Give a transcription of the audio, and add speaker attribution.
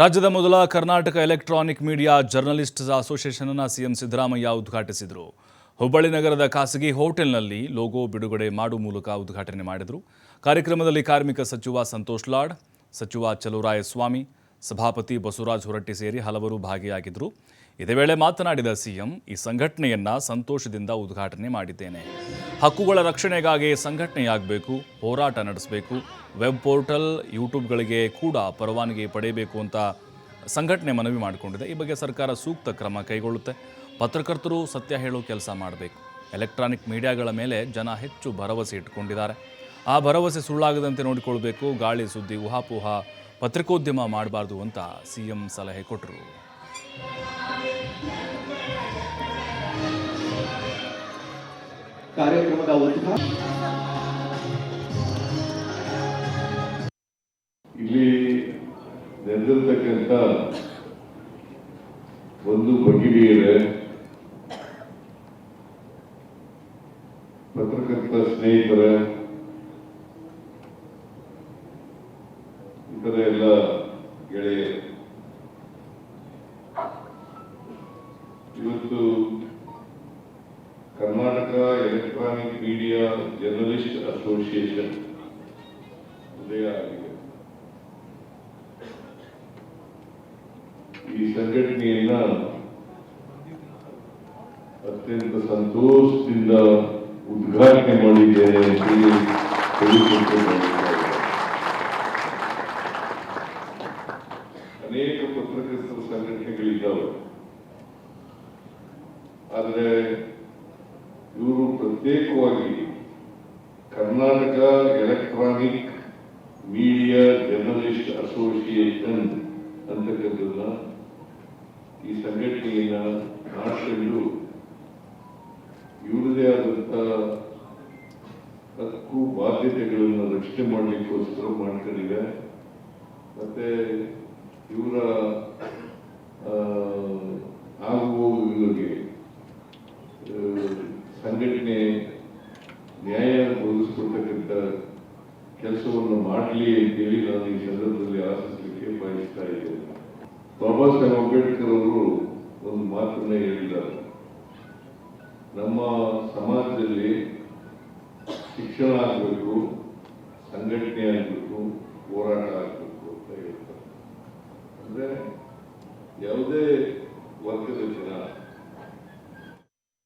Speaker 1: ರಾಜ್ಯದ ಮೊದಲ Karnataka electronic media journalists association ಅನ್ನು ಸಿಎಂ ಸಿದ್ದರಾಮಯ್ಯ ಉದ್ಘಾಟಿಸಿದರು. ಹುಬ್ಬಳ್ಳಿ ನಗರದ ಖಾಸಗಿ ಹೋಟೆಲ್ನಲ್ಲಿ ಲೋಗೋ ಬಿಡುಗಡೆ ಮಾಡುವ ಮೂಲಕ ಉದ್ಘಾಟನೆ ಮಾಡಿದರು. ಕಾರ್ಯಕ್ರಮದಲ್ಲಿ ಕಾರ್ಮಿಕ ಸಚಿವ ಸಂತೋಷ್ ಲಾಡ್, ಸಚಿವ ಚಲುವರಾಯ ಸ್ವಾಮಿ ಸಭಾಪತಿ ಬಸವರಾಜ್ ಹೊರಟ್ಟಿ ಸೇರಿ ಹಲವರು ಭಾಗಿಯಾಗಿದ್ದರು ಇದೇ ವೇಳೆ ಮಾತನಾಡಿದ ಸಿಎಂ, ಈ ಸಂಘಟನೆಯನ್ನು ಸಂತೋಷದಿಂದ ಉದ್ಘಾಟನೆ ಮಾಡಿದ್ದೇನೆ. ಹಕ್ಕುಗಳ ರಕ್ಷಣೆಗಾಗಿ ಸಂಘಟನೆಯಾಗಬೇಕು, ಹೋರಾಟ ನಡೆಸಬೇಕು, ವೆಬ್ ಪೋರ್ಟಲ್, ಯೂಟ್ಯೂಬ್ಗಳಿಗೆ ಕೂಡ ಪರವಾನಗಿ ಪಡೆಯಬೇಕು ಅಂತ ಸಂಘಟನೆ ಮನವಿ ಮಾಡಿಕೊಂಡಿದೆ. ಈ ಬಗ್ಗೆ ಸರ್ಕಾರ ಸೂಕ್ತ ಕ್ರಮ ಕೈಗೊಳ್ಳುತ್ತೆ. ಪತ್ರಕರ್ತರು ಸತ್ಯ ಹೇಳೋ ಕೆಲಸ ಮಾಡಬೇಕು. ಎಲೆಕ್ಟ್ರಾನಿಕ್ ಮೀಡಿಯಾಗಳ ಮೇಲೆ ಜನ ಹೆಚ್ಚು ಭರವಸೆ ಇಟ್ಕೊಂಡಿದ್ದಾರೆ ಆ ಭರವಸೆ ಸುಳ್ಳಾಗದಂತೆ ನೋಡಿಕೊಳ್ಬೇಕು ಗಾಳಿ ಸುದ್ದಿ ಊಹಾಪೋಹ ಪತ್ರಿಕೋದ್ಯಮ ಮಾಡಬಾರ್ದು ಅಂತ ಸಿಎಂ ಸಲಹೆ ಕೊಟ್ಟರು
Speaker 2: ಕಾರ್ಯಕ್ರಮದ
Speaker 3: ಇಲ್ಲಿ ನೆರೆದಿರ್ತಕ್ಕಂಥ ಒಂದು ಭಗಿನಿಯರೇ ಪತ್ರಕರ್ತ ಸ್ನೇಹಿತರ Karnataka electronic media, journalist association. ಉದಯ ಆಗಿದೆ. ಈ ಸಂಘಟನೆಯನ್ನ ಅತ್ಯಂತ ಸಂತೋಷದಿಂದ ಉದ್ಘಾಟನೆ ಮಾಡಿದ್ದೇನೆ. ಅನೇಕ ಪತ್ರಕರ್ತರ ಸಂಘಟನೆಗಳಿದ್ದಾವೆ. ಆದರೆ ಇವರು ಪ್ರತ್ಯೇಕವಾಗಿ Karnataka electronic media journalist association ಅಂತಕ್ಕಂಥದ್ದನ್ನ ಈ ಸಂಘಟನೆಯನ್ನ ಮಾಡಿಕೊಂಡು ಇವರದೇ ಆದಂತ ಹಕ್ಕು ಬಾಧ್ಯತೆಗಳನ್ನು ರಕ್ಷಣೆ ಮಾಡಲಿಕ್ಕೋಸ್ಕರ ಮಾಡ್ಕೊಂಡಿದೆ. ಮತ್ತೆ ಇವರ ಆಗುವವರಿಗೆ ಆ, ಸಂಘಟನೆ ನ್ಯಾಯ ಒದಗಿಸ್ಕೊಡ್ತಕ್ಕಂಥ ಕೆಲಸವನ್ನು ಮಾಡಲಿ ಅಂತೇಳಿ ನಾನು ಈ ಸಂದರ್ಭದಲ್ಲಿ ಆಶಿಸಲಿಕ್ಕೆ ಬಯಸ್ತಾ ಇದ್ದೇನೆ. ಬಾಬಾ ಸಾಹೇಬ್ ಅಂಬೇಡ್ಕರ್ ಅವರು ಒಂದು ಮಾತನ್ನ ಹೇಳಿದ್ದಾರೆ. ನಮ್ಮ ಸಮಾಜದಲ್ಲಿ ಶಿಕ್ಷಣ ಆಗಬೇಕು, ಸಂಘಟನೆ ಆಗಬೇಕು, ಹೋರಾಟ ಆಗಬೇಕು ಅಂತ ಹೇಳ್ತಾರೆ. ಅಂದ್ರೆ ಯಾವುದೇ